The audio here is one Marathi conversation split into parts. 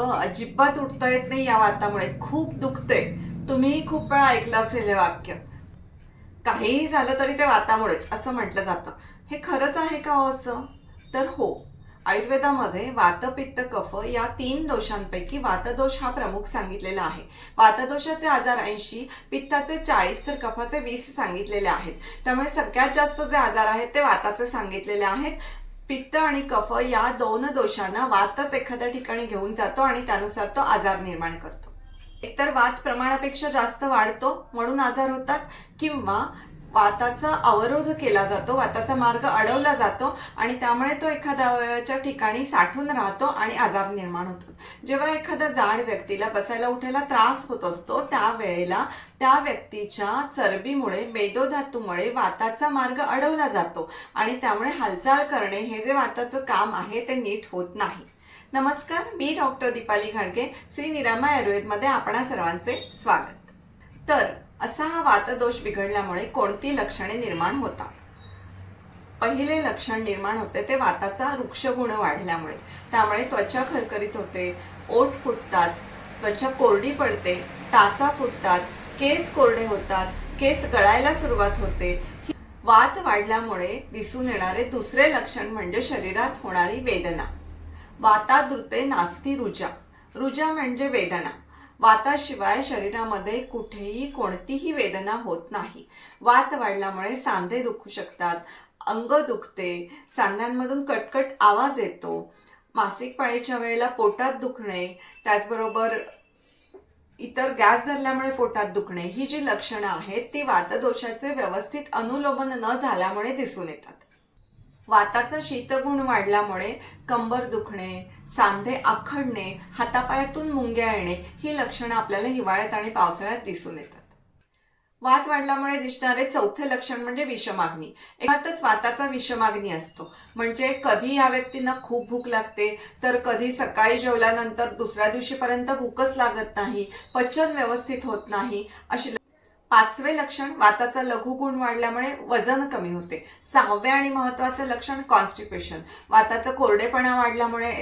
अगं अजिबात उठता येत नाही या वातामुळे. खूप दुखते तुम्ही खूप वेळा ऐकलं असेल हे वाक्य. काहीही झालं तरी ते वातामुळेच असं म्हटलं जातं. हे खरंच आहे का हो असं? तर हो. आयुर्वेदामध्ये वातपित्त कफ या तीन दोषांपैकी वातदोष हा प्रमुख सांगितलेला आहे. वातदोषाचे आजार ऐंशी पित्ताचे चाळीस तर कफाचे वीस सांगितलेले आहेत. त्यामुळे सगळ्यात जास्त जे आजार आहेत ते वाताचे सांगितलेले आहेत. पित्त आणि कफ या दोन दोषांना वातच एखाद्या ठिकाणी घेऊन जातो आणि त्यानुसार तो आजार निर्माण करतो. एकतर वात प्रमाणापेक्षा जास्त वाढतो म्हणून आजार होतात किंवा वाताचा अवरोध केला जातो वाताचा मार्ग अडवला जातो आणि त्यामुळे तो एखाद्या अवयवाच्या ठिकाणी साठून राहतो आणि आजार निर्माण होतो जेव्हा एखाद्या जाड व्यक्तीला बसायला उठायला त्रास होत असतो त्यावेळेला त्या व्यक्तीच्या चरबीमुळे मेदोधातूमुळे वाताचा मार्ग अडवला जातो आणि त्यामुळे हालचाल करणे हे जे वाताचं काम आहे ते नीट होत नाही. नमस्कार मी डॉक्टर दीपाली घाडगे श्री निरामा आयुर्वेदमध्ये आपणा सर्वांचे स्वागत. तर असा हा वातदोष बिघडल्यामुळे कोणती लक्षणे निर्माण होतात? पहिले लक्षण निर्माण होते ते वाताचा वृक्षगुण वाढल्यामुळे. त्यामुळे त्वचा खरखरीत होते ओठ फुटतात त्वचा कोरडी पडते टाचा फुटतात केस कोरडे होतात केस गळायला सुरुवात होते. वात वाढल्यामुळे दिसून येणारे दुसरे लक्षण म्हणजे शरीरात होणारी वेदना. वातादृते नास्ती रुजा रुजा म्हणजे वेदना. वाताशिवाय शरीरामध्ये कुठेही कोणतीही वेदना होत नाही. वात वाढल्यामुळे सांधे दुखू शकतात अंग दुखते सांध्यांमधून कटकट आवाज येतो. मासिक पाळीच्या वेळेला पोटात दुखणे त्याचबरोबर इतर गॅस धरल्यामुळे पोटात दुखणे ही जी लक्षणं आहेत ती वातदोषाचे व्यवस्थित अनुलोभन न झाल्यामुळे दिसून येतात. वाताचा शीतगुण वाढल्यामुळे कंबर दुखणे सांधे आखडणे हातापायातून मुंग्या येणे ही लक्षणं आपल्याला हिवाळ्यात आणि पावसाळ्यात दिसून येतात. वात वाढल्यामुळे दिसणारे चौथे लक्षण म्हणजे विषमाग्नी. एकातच वाताचा विषमाग्नी असतो. म्हणजे कधी या व्यक्तींना खूप भूक लागते तर कधी सकाळी जेवल्यानंतर दुसऱ्या दिवशीपर्यंत भूकच लागत नाही पचन व्यवस्थित होत नाही अशी पाचवे लक्षण वाताचा लघुगुण वाढल्यामुळे वजन कमी होते. सहावे आणि महत्त्वाचे लक्षण कॉन्स्टिपेशन वाताचा कोरडेपणा वाढल्यामुळे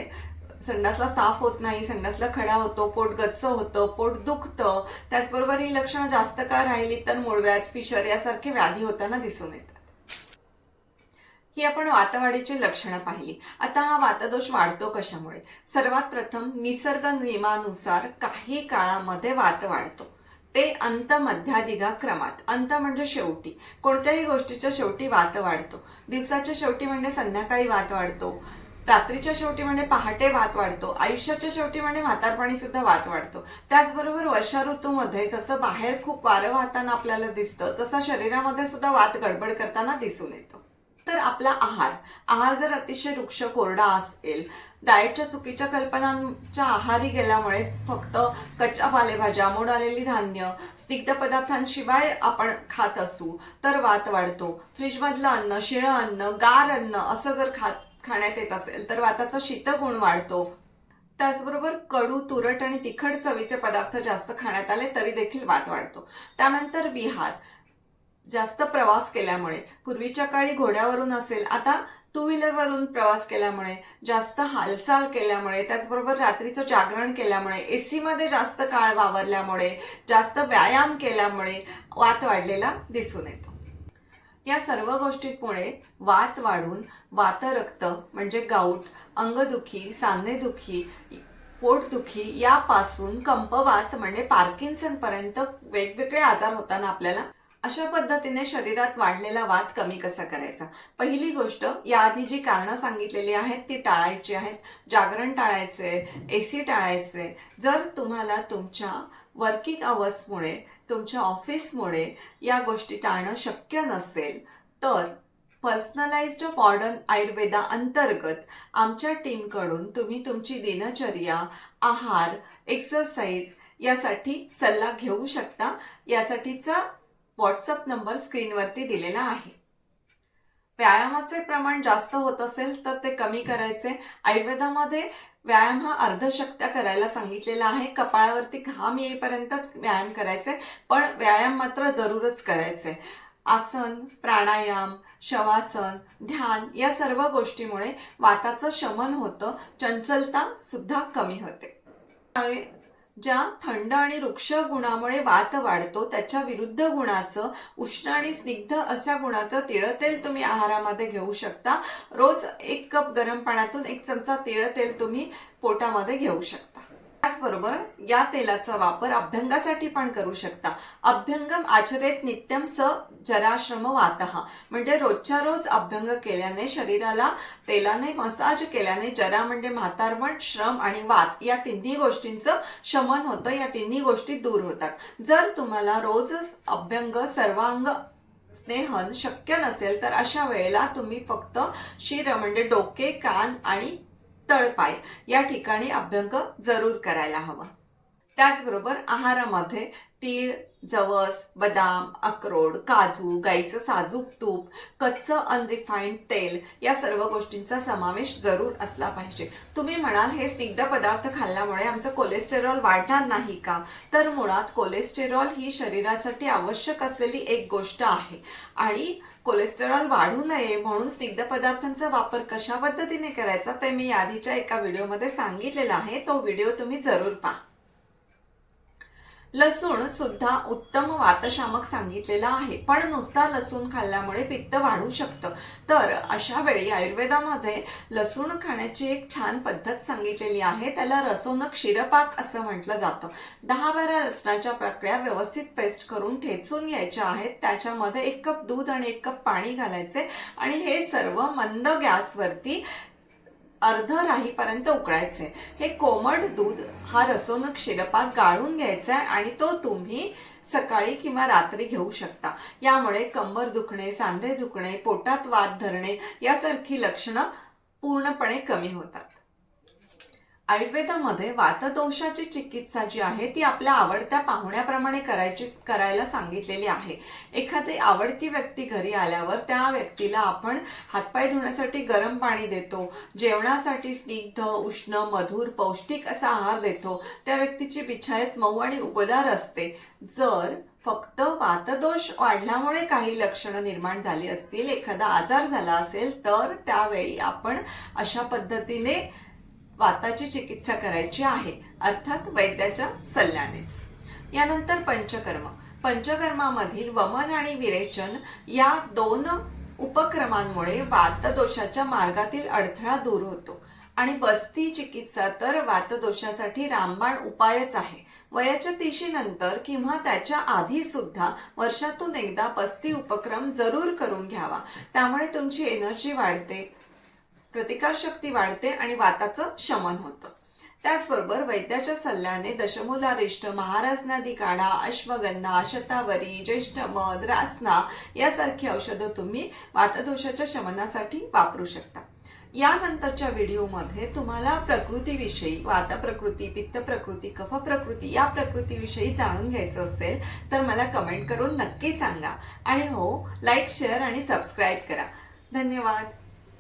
संडासला साफ होत नाही संडासला खडा होतो पोट गच्च होतं पोट दुखतं. त्याचबरोबर ही लक्षणं जास्त काळ राहिली तर मूळव्याध फिशर यासारखे व्याधी होताना दिसून येतात. ही आपण वातवाढीची लक्षणं पाहिली. आता हा वातदोष वाढतो कशामुळे? सर्वात प्रथम निसर्ग नियमानुसार काही काळामध्ये वात वाढतो. ते अंत मध्यादिगा क्रमात. अंत म्हणजे शेवटी. कोणत्याही गोष्टीच्या शेवटी वात वाढतो. दिवसाच्या शेवटी म्हणजे संध्याकाळी वात वाढतो. रात्रीच्या शेवटी म्हणजे पहाटे वात वाढतो. आयुष्याच्या शेवटी म्हणजे म्हातारपणी सुद्धा वात वाढतो. त्याचबरोबर वर्षा ऋतूमध्ये जसं बाहेर खूप वारं वाहताना आपल्याला दिसतं तसं शरीरामध्ये सुद्धा वात गडबड करताना दिसून येतो. तर आपला आहार. आहार जर अतिशय वृक्ष कोरडा असेल डाएटच्या चुकीच्या कल्पनांच्या आहारी गेल्यामुळे फक्त कच्च्या पालेभाज्या मोड आलेली धान्य स्निग्ध पदार्थांशिवाय आपण खात असू तर वात वाढतो. फ्रीजमधलं अन्न शिळं अन्न गार अन्न असं जर खात खाण्यात येत असेल तर वाताचा शीतगुण वाढतो. त्याचबरोबर कडू तुरट आणि तिखट चवीचे पदार्थ जास्त खाण्यात आले तरी देखील वात वाढतो. त्यानंतर विहार. जास्त प्रवास केल्यामुळे पूर्वीच्या काळी घोड्यावरून असेल आता टू व्हीलरवरून प्रवास केल्यामुळे जास्त हालचाल केल्यामुळे त्याचबरोबर रात्रीचं जागरण केल्यामुळे एसी मध्ये जास्त काळ वावरल्यामुळे जास्त व्यायाम केल्यामुळे वात वाढलेला दिसून येतो. या सर्व गोष्टींमुळे वात वाढून वातरक्त म्हणजे गाऊट अंगदुखी सांधेदुखी पोटदुखी यापासून कंपवात म्हणजे पार्किन्सनपर्यंत वेगवेगळे आजार होताना आपल्याला अशा पद्धतीने शरीरात वाढलेला वात कमी कसा करायचा? पहिली गोष्ट याआधी जी कारणं सांगितलेली आहेत ती टाळायची आहेत. जागरण टाळायचे सी टाळायचे. जर तुम्हाला तुमच्या वर्किंग अवर्समुळे तुमच्या ऑफिसमुळे या गोष्टी टाळणं शक्य नसेल तर पर्सनलाइज्ड मॉडर्न आयुर्वेदा अंतर्गत आमच्या टीमकडून तुम्ही तुमची दिनचर्या आहार एक्सरसाइज यासाठी सल्ला घेऊ शकता. यासाठीचा व्हॉट्सअप नंबर स्क्रीनवरती दिलेला आहे. व्यायामाचे प्रमाण जास्त होत असेल तर ते कमी करायचे. आयुर्वेदामध्ये व्यायाम हा अर्धशक्त्या करायला सांगितलेला आहे. कपाळावरती घाम येईपर्यंतच व्यायाम करायचे पण व्यायाम मात्र जरूरच करायचे. आसन प्राणायाम शवासन ध्यान या सर्व गोष्टीमुळे वाताचं शमन होतं चंचलता सुद्धा कमी होते. त्यामुळे ज्या थंड आणि वृक्ष गुणामुळे वात वाढतो त्याच्या विरुद्ध गुणाचं उष्ण आणि स्निग्ध अशा गुणाचं तिळ तेल तुम्ही आहारामध्ये घेऊ शकता. रोज एक कप गरम पाण्यातून एक चमचा तिळ तेल तुम्ही पोटामध्ये घेऊ शकता. त्याचबरोबर या तेलाचा वापर अभ्यंगासाठी पण करू शकता. अभ्यंगम आचरेत नित्यम स जराश्रम वातः. म्हणजे रोजच्या रोज अभ्यंग केल्याने शरीराला तेलाने मसाज केल्याने जरा म्हणजे म्हातारवण श्रम आणि वात या तिन्ही गोष्टींचं शमन होतं या तिन्ही गोष्टी दूर होतात. जर तुम्हाला रोज अभ्यंग सर्वांग स्नेहन शक्य नसेल तर अशा वेळेला तुम्ही फक्त शिर म्हणजे डोके कान आणि तळपाय. या ठिकाणी अभ्यंग जरूर करायला हवा. त्याचबरोबर आहारामध्ये तीळ जवस बदाम अक्रोड काजू गाईचं साजूक तूप कच्चं अनरिफाईंड तेल या सर्व गोष्टींचा समावेश जरूर असला पाहिजे. तुम्ही म्हणाल हे स्निग्ध पदार्थ खाल्ल्यामुळे आमचं कोलेस्टेरॉल वाढणार नाही का? तर मुळात कोलेस्टेरॉल ही शरीरासाठी आवश्यक असलेली एक गोष्ट आहे. आणि कोलेस्टेरॉल वाढू नये म्हणून स्निग्ध पदार्थांचा वापर कशा पद्धतीने करायचा ते मी आधीच्या एका व्हिडिओमध्ये सांगितलेला आहे. तो व्हिडिओ तुम्ही जरूर पहा. लसूण सुद्धा उत्तम वातशामक सांगितलेला आहे. पण नुसता लसूण खाल्ल्यामुळे पित्त वाढू शकतं. तर अशा वेळी आयुर्वेदामध्ये लसूण खाण्याची एक छान पद्धत सांगितलेली आहे. त्याला रसोन क्षीरपाक असं म्हटलं जातं. दहा बारा लसणाच्या प्रक्रिया व्यवस्थित पेस्ट करून ठेचून घ्यायच्या आहेत. त्याच्यामध्ये एक कप दूध आणि एक कप पाणी घालायचे. आणि हे सर्व मंद गॅसवरती अर्ध राहीपर्यंत उकळायचे. हे कोमट दूध हा रसोनक शिरपाक गाळून घ्यायचा आहे आणि तो तुम्ही सकाळी किंवा रात्री घेऊ शकता. यामुळे कंबर दुखणे सांधे दुखणे पोटात वात धरणे यासारखी लक्षणं पूर्णपणे कमी होतात. आयुर्वेदामध्ये वातदोषाची चिकित्सा जी आहे ती आपल्या आवडत्या पाहुण्याप्रमाणे करायची करायला सांगितलेली आहे. एखादी आवडती व्यक्ती घरी आल्यावर त्या व्यक्तीला आपण हातपाय धुण्यासाठी गरम पाणी देतो जेवणासाठी स्निग्ध उष्ण मधुर पौष्टिक असा आहार देतो. त्या व्यक्तीची बिछायत मऊ आणि उबदार असते. जर फक्त वातदोष वाढल्यामुळे काही लक्षणं निर्माण झाली असतील एखादा आजार झाला असेल तर त्यावेळी आपण अशा पद्धतीने वाताची चिकित्सा करायची आहे अर्थात वैद्याच्या सल्ल्यानेच. यानंतर पंचकर्म. पंचकर्मामधील वमन आणि विरेचन या दोन उपक्रमांमुळे वातदोषाच्या मार्गातील अडथळा दूर होतो. आणि बस्ती चिकित्सा तर वातदोषासाठी रामबाण उपायच आहे. वयाच्या तिशीनंतर किंवा त्याच्या आधी सुद्धा वर्षातून एकदा बस्ती उपक्रम जरूर करून घ्यावा. त्यामुळे तुमची एनर्जी वाढते प्रतिकारशक्ती वाढते आणि वाताचं शमन होतं. त्याचबरोबर वैद्याच्या सल्ल्याने दशमुलारिष्ट महाराजनादी काढा अश्वगंधा शतावरी ज्येष्ठ मध रासना यासारखी औषधं तुम्ही वातदोषाच्या शमनासाठी वापरू शकता. यानंतरच्या व्हिडिओमध्ये तुम्हाला प्रकृतीविषयी वात प्रकृती पित्त प्रकृती कफ प्रकृती या प्रकृतीविषयी जाणून घ्यायचं असेल तर मला कमेंट करून नक्की सांगा. आणि हो लाईक शेअर आणि सबस्क्राईब करा. धन्यवाद.